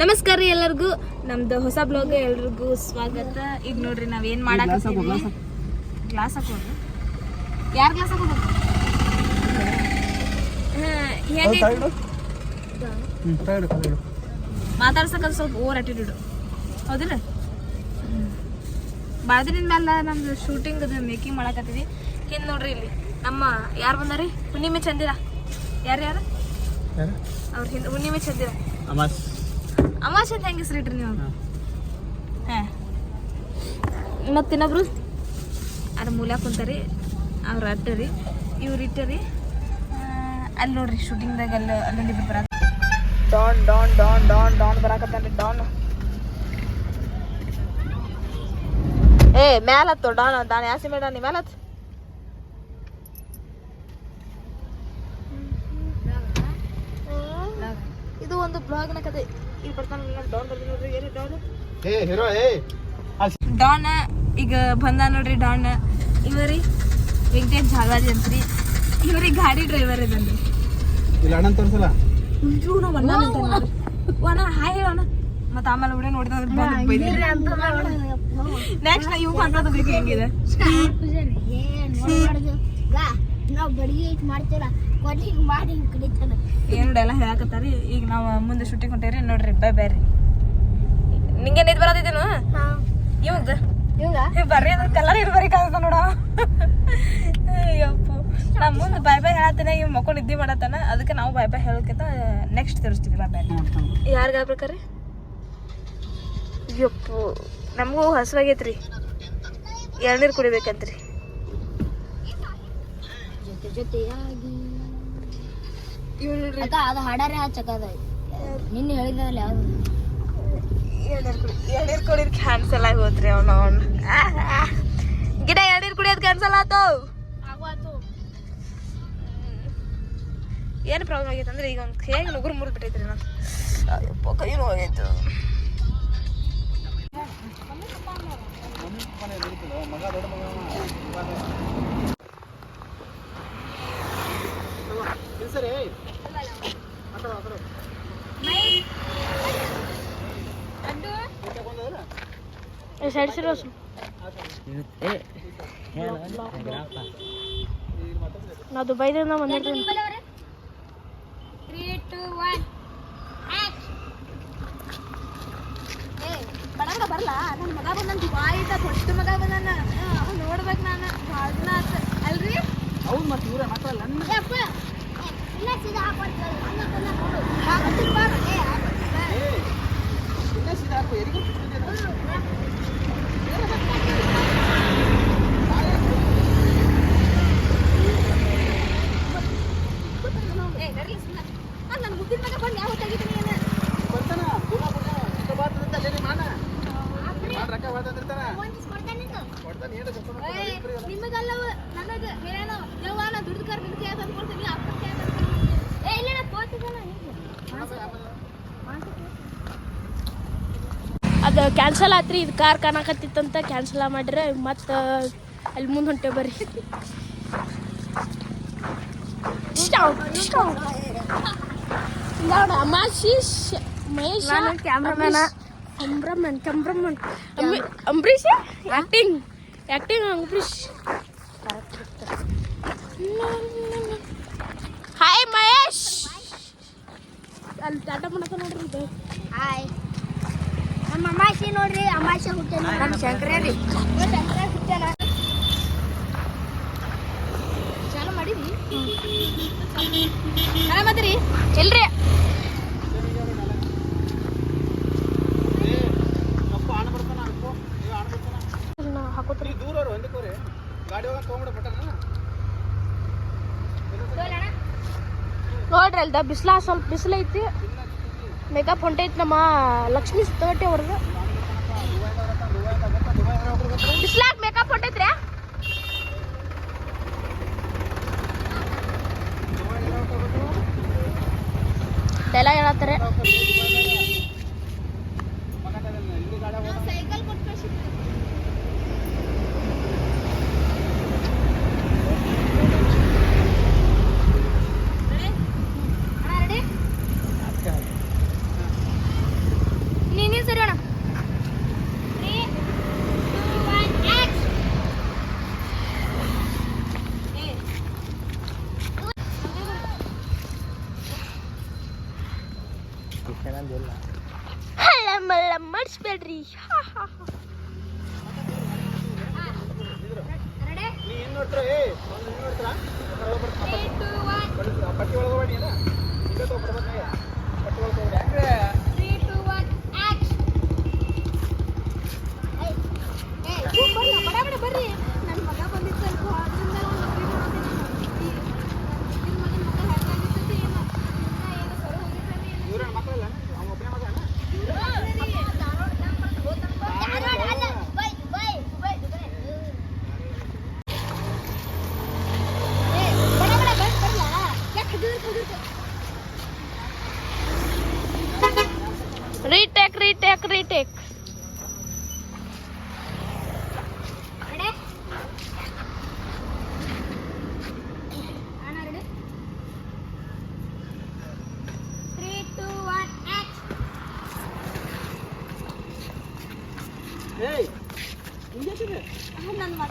ನಮಸ್ಕಾರ ರೀ ಎಲ್ಲರಿಗೂ. ನಮ್ದು ಹೊಸ ಬ್ಲಾಗ್ ಎಲ್ರಿಗೂ ಸ್ವಾಗತ. ಈಗ ನೋಡ್ರಿ ನಾವ್ ಏನ್ ಮಾಡಕ್ ಗ್ಲಾಸ್ ಹಾಕೋದು? ಯಾರ ಗ್ಲಾಸ್ ಹಾಕೋದು? ಮಾತಾಡ್ಸಕ್ ಅದು ಸ್ವಲ್ಪ ಓವರ್ ಅಟಿಟ್ಯೂಡ್ ಹೌದಿಲ್ಲ? ಭಾಳ ಮೇಲೆ ನಮ್ದು ಶೂಟಿಂಗ್ ಅದು ಮೇಕಿಂಗ್ ಮಾಡಕತ್ತೀವಿ. ಹಿಂದ್ ನೋಡ್ರಿ ಇಲ್ಲಿ ನಮ್ಮ ಯಾರು ಬಂದಾರಿ? ಹುಣ್ಣಿಮೆ ಚಂದಿರ. ಯಾರು ಯಾರು? ಅವ್ರ ಹಿಂದ್ ಹುಣ್ಣಿಮೆ ಚಂದಿರ. ಅಮಾಶ್ ಅಂತ ಹೆಂಗೆ ಹೆಸರು ಇಟ್ರಿ ನೀವು. ಹಾ. ಮತ್ತು ಇನ್ನೊಬ್ರು? ಅದ್ರ ಮೂಲ ಕುಂತಾರಿ ಅವ್ರು ಅಟ್ಟರಿ ಇವ್ರು ಇಟ್ಟರಿ. ಅಲ್ಲಿ ನೋಡ್ರಿ ಶೂಟಿಂಗ್ದಾಗ ಅಲ್ಲಿ ಅಲ್ಲೊಂದು ಇಬ್ರು ಬರ Don Don Don Don Don ಬರಾಕತ್ತಾನ್ರಿ ಡಾನ್. ಏ ಮ್ಯಾಲತ್ತು ಡಾನ್ ಡಾನ್ ಯಾಸಿ ಮೇಡ ನೀ ಮ್ಯಾಲತ್ತು? ಇದು ಒಂದು ಬ್ಲಾಗ್ನ ಕತೆ. ಏ ಹೀರೋ ಏ. ಡಾನ್ ಈಗ ಬಂದ ನೋಡ್ರಿ ಡಾನ್ ಇವರಿ ವೆಂಕಟೇಶ್ ಜಾಗಾಜಿ ಅಂತ್ರಿ. ಇವ್ರಿಗೆ ಗಾಡಿ ಡ್ರೈವರ್ ಇದನ್ರಿ. ಇಲ್ಲ ಅಣ್ಣ ತೋರ್ಸಲ್ಲ? ವನ ಹಾಯ್ ಅಣ್ಣ. ಮತ್ತೆ ಆಮೇಲೆ ವಿಡಿಯೋ ನೋಡಿದ್ರೆ ನೆಕ್ಸ್ಟ್ ಇವ್ ಹಾಕೋದು ಬೇಕು ಹೆಂಗಿದೆ? ನಾವ್ ಬಡಿಗೆ ಇಟ್ ಏನು ಎಲ್ಲ ಹೇಳಕತ್ತಾರಿ? ಈಗ ನಾವು ಮುಂದೆ ಶೂಟಿಂಗ್ ಹೊಂಟೇರಿ ನೋಡ್ರಿ ಬೈ ಬೇರೆ. ನಿಂಗೆ ನಿದ್ ಬರೋದಿದ್ದೇನು ಇವಂಗ? ಬರ್ರಿ ಅದ್ರ ಕಲರ್ ಇರ್ಬರಿ ಕಾಣ್ತ ನೋಡ. ಅಯ್ಯಪ್ಪು. ನಾ ಮುಂದೆ ಬಾಯ್ ಬಾಯ್ ಹೇಳತ್ತೇನೆ ಇವ್ ಮಕ್ಕೊಂಡು ನಿದ್ದೆ ಮಾಡತ್ತಾನ. ಅದಕ್ಕೆ ನಾವು ಬಾಯ್ ಬಾಯ್ ಹೇಳಕ್ಕಿಂತ ನೆಕ್ಸ್ಟ್ ತೋರಿಸ್ತೀವಿ ಬಾಯ್ ಬಾಯ್. ಯಾರ್ಗ ಆಗ್ಬೇಕಾರೆ ಯಪ್ಪು ನಮಗೂ ಹಸುವಾಗೈತ್ರಿ. ಎಳ್ನೀರು ಕುಡಿಬೇಕಂತ್ರಿ. ಜೊತೆ ಜೊತೆಯಾಗಿ ಇವ್ ನೋಡ್ರಿ ಅಕ್ಕ ಅದು ಹಾಡಾರೆ ಹಚ್ಚಕದ ನಿನ್ನೆ ಹೇಳಿದ್ನಲ್ಲ ಯಾವ್ದು ಎಳ್ನೀರ್ ಕುಡಿ ಎಳ್ನೀರು ಕುಡಿಯೋದು ಕ್ಯಾನ್ಸಲ್ ಆಗಿ ಹೋತ್ರಿ ಅವ್ನು ಅವ್ನು ಗಿಡ ಎಳ್ನೀರ್ ಕುಡಿಯೋದು ಕ್ಯಾನ್ಸಲ್ ಆತು ಏನು ಪ್ರಾಬ್ಲಮ್ ಆಗೈತೆ ಅಂದ್ರೆ ಈಗ ಒಂದು ಹೇಗೆ ನುಗುರು ಮುರಿದು ಬಿಟ್ಟೈತ್ರಿ ನಾನು ಅಯ್ಯಪ್ಪ ಕೈ ನೋವಾಗೈತು ಮಗ ದೊಡ್ಡ ಮಗ ಸರಿ ಸೈಡ್ ಸಿರೋ ನಾ ದುಬೈದಿಂದ ಬಂದಿರ್ತೀನಿ. ಬಡಂಗ ಬರಲ್ಲ ನನ್ನ ಮಗ ಬಂದ ದುಬಾಯಿದ ದೊಡ್ಡ ಮಗ ಬಂದನ. ನೋಡ್ಬೇಕು ನಾನು. ಭಾಳ ದಿನ ಆತ. ಅಲ್ರಿ? ಹೌದು ಮತ್ತೆ ಇವ್ರೆ ಮಾತ್ರ ಇಲ್ಲ ಸೀದಾ ಹಾಕೊಡ್ತಾರೆ ಹಾಕು ಎರಿಗೂ ಏ ನನ್ನ ಅದು ಕ್ಯಾನ್ಸಲ್ ಆತ್ರಿ ಇದು ಕಾರ್ ಕಾಣಕತ್ತಿತ್ತಂತ ಕ್ಯಾನ್ಸಲ್ ಮಾಡ್ರೆ ಮತ್ತೆ ಅಲ್ಲಿ ಮುಂದೆ ಹೊಂಟೆ ಬರ್ರಿ. ನೋಡ ಅಮಾಶೀಶ್ Mahesh cameraman cameraman cameraman Ambareesh acting acting Ambareesh hi Mahesh ಅಲ್ಲಿ ಟಾಟಾ ಮಾಡಕ ನೋಡ್ರಿ ಇದು ಹಾಯ್ ನಮ್ಮ ಅಮಾಶಿ ನೋಡ್ರಿ ಅಮಾಶೆ ಹುಟ್ಟಾನ ನಮ್ಮ ಶಂಕರೇ ರೀ ಶಂಕರ ಹುಟ್ಟಾನ ಚಾಲು ಮಾಡಿದ್ವಿ ಆರಾಮದ್ರಿ ಇಲ್ರಿ ಏ ಅಪ್ಪ ಆಣ ಬರ್ತಾನ ಅನ್ಕೋ ನೀವು ಆಣ ಬರ್ತಾನ ಹಾಕೋತ್ರಿ ಈ ದೂರ ಅವ್ರು ಹೊಂದಕೋರಿ ಗಾಡಿ ಹೋಗಕ್ಕೆ ತೊಗೊಂಬಿಡ ಎಲ್ರಿ? ನೋಡ್ರಿ ಅಲ್ದ, ಬಿಸಿಲ ಸ್ವಲ್ಪ ಬಿಸಿಲೈತಿ ಮೇಕಪ್ ಹೊಂಟೈತಿ ನಮ್ಮ ಲಕ್ಷ್ಮಿ ಸುತ್ತಗಟ್ಟೆ ಅವ್ರದ್ದು ಬಿಸ್ಲಾಗ ಮೇಕಪ್ ಹೊಂಟೈತ್ರಿ tela y la tela. ಪಟ್ಟಿ ತಗೊಬಿಡ್ಬೇಕು ಪಟ್ಟಿ ಒಳಗೋಬೇಡಿ ಯಾಕ್ರೆ ತ್ರೀ ಟೂ ಒನ್ ಆ್ಯಕ್ಷನ್ ಬರ್ರಿ ಬಡ ಬಡ ಬರ್ರಿ ನನ್ನ ಮಗ ಬಂದಿತ್ತು ಅಲ್ಪ ಅದರಿಂದ ನಿಮ್ಮ ಮಗನ ಮಗ ಹೇಗಾಗಿರ್ತೈತಿ ಏನೋ ಇನ್ನ ಏನು ಸರಿ ಹೋಗಿರ್ತೈತಿ ಏನೋ ಇವ್ರ ಮಕ್ಕಳಲ್ಲ ಅವ್ನ ಒಬ್ಬನೇ ಮಗ ಅಣ್ಣ ರೀಟೇಕ್ ರೀಟೇಕ್ ರೀಟೇಕ್ ಏಯ್ ಹಿಂಗೇತಿದೆ ನನ್ನ ಮಗ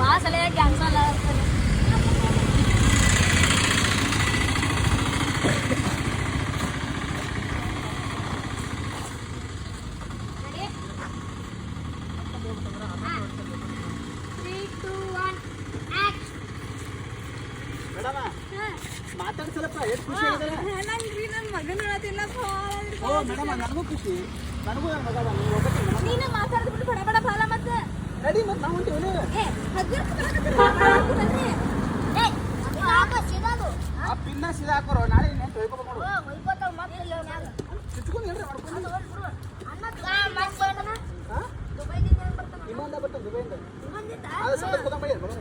ನೋಡಕ್ ಹೋಗ್ಬಿಟ್ರಿ ನಾವು ಕಡೆ ಕೊಡ್ತೀವಿ ಮತ್ತೆ ಮಾಡ್ಬಿಟ್ಟೆ ಅದರಿಂದ ಗೋಬಾಕ್ ಹಂಗ ಬರ್ತಾನ ನಿಮ್ಮ ಅಂತ ಬರ್ತಾನೆ ನಿನಗೆ ಗೊತ್ತಿಲ್ಲನೇ ನಿನಗೆ ಏನು ಗೊತ್ತಾ ಸಂದರ್ಭ ಪಿನ್ನ ಹಾಕೊಂಡಿಲ್ಲ ನೋಡ್ತಾನೆ ಎಲ್ಲ ಸೀದಾ ಹಾಕೋ ಚಿಕ್ಕ ಎಲ್ಲಿಗ್ರೆ ನಾಳೆ ನಾಳೆ ನೀನು ಹೆಂಗೆ ಹೇಳ್ಬೇಕು ಅದ ಕೊಡ್ತಾನ ಅದು ಪಿನ್ನ ಹಾಕ್ಬಿಟ್ಟಪ್ಪ ನೀವು ಭಾಳ ಸಲ ಕ್ಯಾನ್ಸಲ್ ಆಗ್ತದೆ three two one action madam ಮಾತಾಡಿ ಸ್ವಲ್ಪ ಎಷ್ಟು ಖುಷಿ ಆಗಿದ್ದಾರೆ ನಂಗ್ರಿ ನನ್ನ ಮಗನ ಹೇಳತ್ತಿಲ್ಲ ಭಾಳ ಓ ಮೇಡಮ ನನಗೂ ಖುಷಿ ನನಗೂ ನನ್ನ ಮಗ ಅದ ನೀವು ಒಬ್ಬಕ್ಕೆ ನಮ್ಮ ನೀನು ಮಾತಾಡ್ಬಿಟ್ಟು ಬಡ ಬಡ ಬಾಲ ಮತ್ತೆ ನಡಿ ಮತ್ತೆ ನಾವು ಹೊಂಟೀವಿ ಆ ಪಿನ್ನ ಸೀದಾ ಹಾಕೋರು ನಾಳೆ ಹೊಯ್ಕೋತಾವ ಮಕ್ಕಳು ಚುಚ್ಕೊಂಡು ಹೇಳ್ರಿ ಮಾಡ್ಕೊಂಡು ನಿಮ್ಮಂದ ಬರ್ತಾನೆ ದುಬೈಯಿಂದ ಅದು ಬಿಡಕ್ಕೆ ಬರೋಣ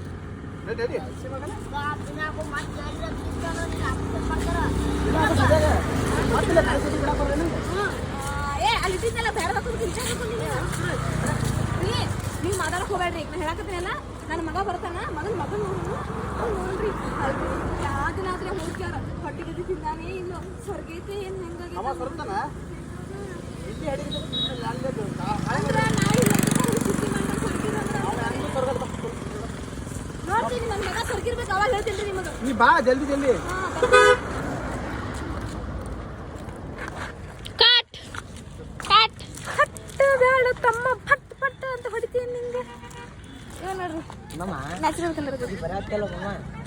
ಏ ಅಲ್ಲಿ ಇಟ್ಟಿದ್ದೆಲ್ಲ ಬೇಡ ಹಾಕೊಂಡು ತಿನ್ಸಾಕ ನೀವು ಮಾತಾಡಕ್ ಹೋಗ್ಬೇಡ್ರಿ. ನಾ ಹೇಳಕತ್ತೀನಲ್ಲ? ನನ್ನ ಮಗ ಬರ್ತಾನ ಮಗನ ಮಗನ ನೋಡು ಅವ್ನು ನೋಡ್ರಿ. ಯಾಕನಾದ್ರೆ ಹೋಗ್ಯಾರ. ಹೊಟ್ಟೆ ಗದಿ ತಿಂದಾನೆ ಇನ್ನು ಸ್ವರ್ಗೈತೆ ಏನ್ ಹೆಂಗಾಗಿ ಅಂದ್ರ ನೋಡ್ತೀನಿ ನನ್ನ ಮಗ ಸ್ವರ್ಗಿರ್ಬೇಕು ಅವಾಗ ಹೇಳ್ತೀನಿ ನಿಮಗೆ. ನೀ ಬಾ ಜಲ್ದಿ ಜಲ್ದಿ. ಪಟ್ಟು ಅಂತ ಹೊಡಿತೀನಿ ನಿಂಗೆ ಏನ್ ನೋಡ್ರಿ ಮಾಮ